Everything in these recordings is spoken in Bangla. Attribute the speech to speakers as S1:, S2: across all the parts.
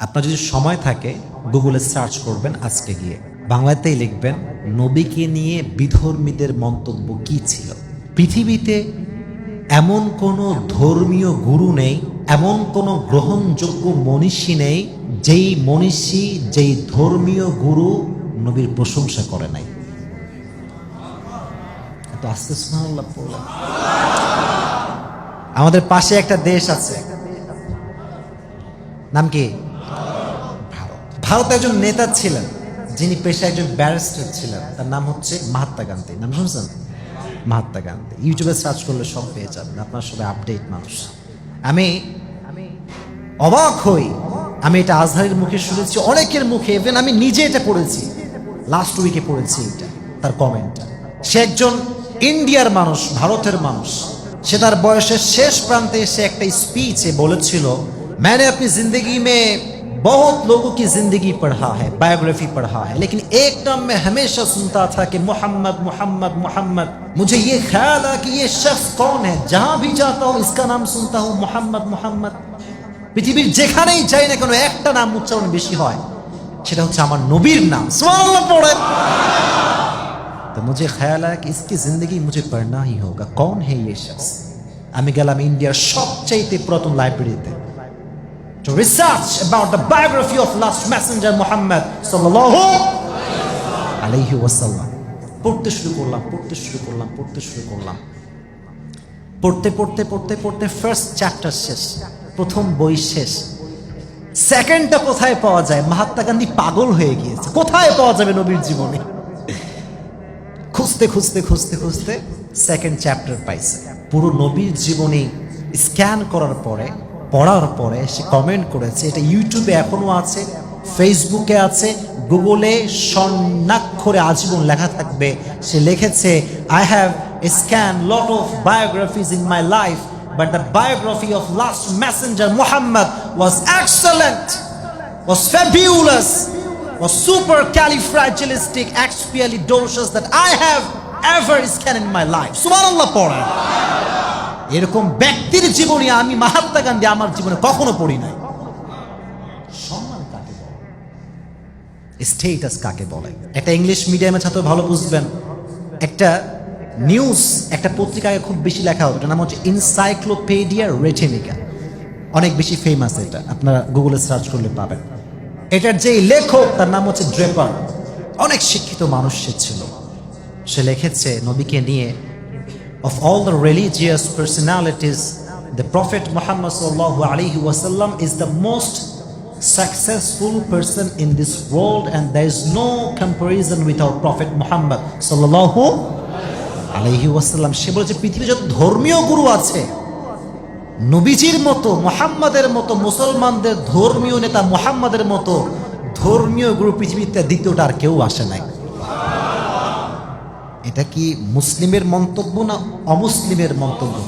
S1: আপনার যদি সময় থাকে গুগলে সার্চ করবেন আজকে গিয়ে। বাংলাতেই লিখবেন, নবীকে নিয়ে বিধর্মীদের মন্তব্য কি ছিল? পৃথিবীতে এমন কোনো ধর্মীয় গুরু নেই, এমন কোনো গ্রহণযোগ্য মনীষী নেই, যেই মনীষী, যেই ধর্মীয় গুরু নবীর প্রশংসা করে নাই। এত আস্তে আমাদের পাশে একটা দেশ আছে। নাম কি? ভারতে একজন নেতা ছিলেন, যিনি পেশায় একজন ব্যারিস্টার ছিলেন। তার নাম হচ্ছে মহাত্মা গান্ধী। নাম শুনছেন? মহাত্মা গান্ধী। ইউটিউবে সার্চ করলে সব পেয়ে যাবেন। আপনার সবাই আপডেট মানুষ। আমি আমি অবাক হই। আমি এটা আজহারের মুখে শুনেছি, অনেকের মুখে। ইভেন আমি নিজে এটা পড়েছি। লাস্ট উইকে পড়েছি এটা, তার কমেন্টটা সে একজন ইন্ডিয়ার মানুষ, ভারতের মানুষ। সে তার বয়সের শেষ প্রান্তে এসে একটা স্পিচে বলেছিল ম্যানে আপনি জিন্দগি মেয়ে বহুত লোক কি ज़िंदगी পড়া है বায়োগ্রাফি পড়া है, लेकिन एक नाम मैं हमेशा सुनता था कि मोहम्मद मोहम्मद এই मुझे ये ख्याल आ कि ये शख्स कौन है? जहाँ भी जाता পৃথিবীর যেখানেই যাই না কেন একটা নাম উচ্চারণ বেশি হয় সেটা হচ্ছে আমার নবীর নাম। পড়ে। তো মুঝে খেয়াল है कि इसकी ज़िंदगी मुझे पढ़ना ही होगा कौन শখস? আমি গেলাম ইন্ডিয়ার সবচাইতে পুরাতন লাইব্রেরিতে to research about the biography of last messenger Muhammad sallallahu আলাইহি ওয়াসাল্লাম পড়তে শুরু করলাম, পড়তে শুরু করলাম, পড়তে শুরু করলাম। পড়তে পড়তে পড়তে পড়তে ফার্স্ট চ্যাপ্টার শেষ, প্রথম বই শেষ। সেকেন্ডটা কোথায় পাওয়া যায়? মহাত্মা গান্ধী পাগল হয়ে গিয়েছে। কোথায় পাওয়া যাবে নবীর জীবনে? খুঁজতে খুঁজতে খুঁজতে খুঁজতে সেকেন্ড চ্যাপ্টার পাইছে। পুরো নবীর জীবনী স্ক্যান করার পরে পড়ার পরে সে কমেন্ট করেছে এটা ইউটিউবে এখনও আছে ফেসবুকে আছে গুগলে স্বর্ণাক্ষরে আজীবন লেখা থাকবে সে লিখেছে I have scan lot of biographies in my life but the biography of last messenger Mohammad was excellent was fabulous, was super califragilistic, expialidocious that I have ever scanned in my life. সুবহানাল্লাহ পড়েন এরকম ব্যক্তির জীবনে আমি মহাত্মা গান্ধী আমার জীবনে কখনো পড়ি নাই। সম্মান কাকে বলে? স্টেটাস কাকে বলে? একটা ইংলিশ মিডিয়ামের ছাত্র ভালো বুঝবেন। একটা নিউজ একটা পত্রিকায় খুব বেশি লেখা এটার নাম হচ্ছে ইনসাইক্লোপিডিয়া রেটেনিকা অনেক বেশি ফেমাস এটা। আপনারা গুগলে সার্চ করলে পাবেন। এটার যে লেখক, তার নাম হচ্ছে ড্রেপার অনেক শিক্ষিত মানুষ সে ছিল। সে লিখেছে, নবীকে নিয়ে of all the religious personalities the prophet muhammad wasallam is the most successful person in this world and there is no comparison with our prophet muhammad sallallahu alaihi wasallam সে বলেছে পৃথিবীর যত ধর্মীয় গুরু আছে নবীজির মতো মোহাম্মদের মতো মুসলমানদের ধর্মীয় নেতা মোহাম্মদের মতো ধর্মীয় গুরু পৃথিবীতে দ্বিতীয়টা আর কেউ আসে নাই এটা কি মুসলিমের মন্তব্য না অমুসলিমের মন্তব্য?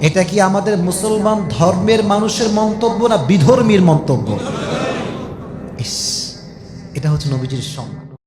S1: এটা কি আমাদের মুসলমান ধর্মের মানুষের মন্তব্য না বিধর্মীর মন্তব্য? এটা হচ্ছে নবীজির সম্মান।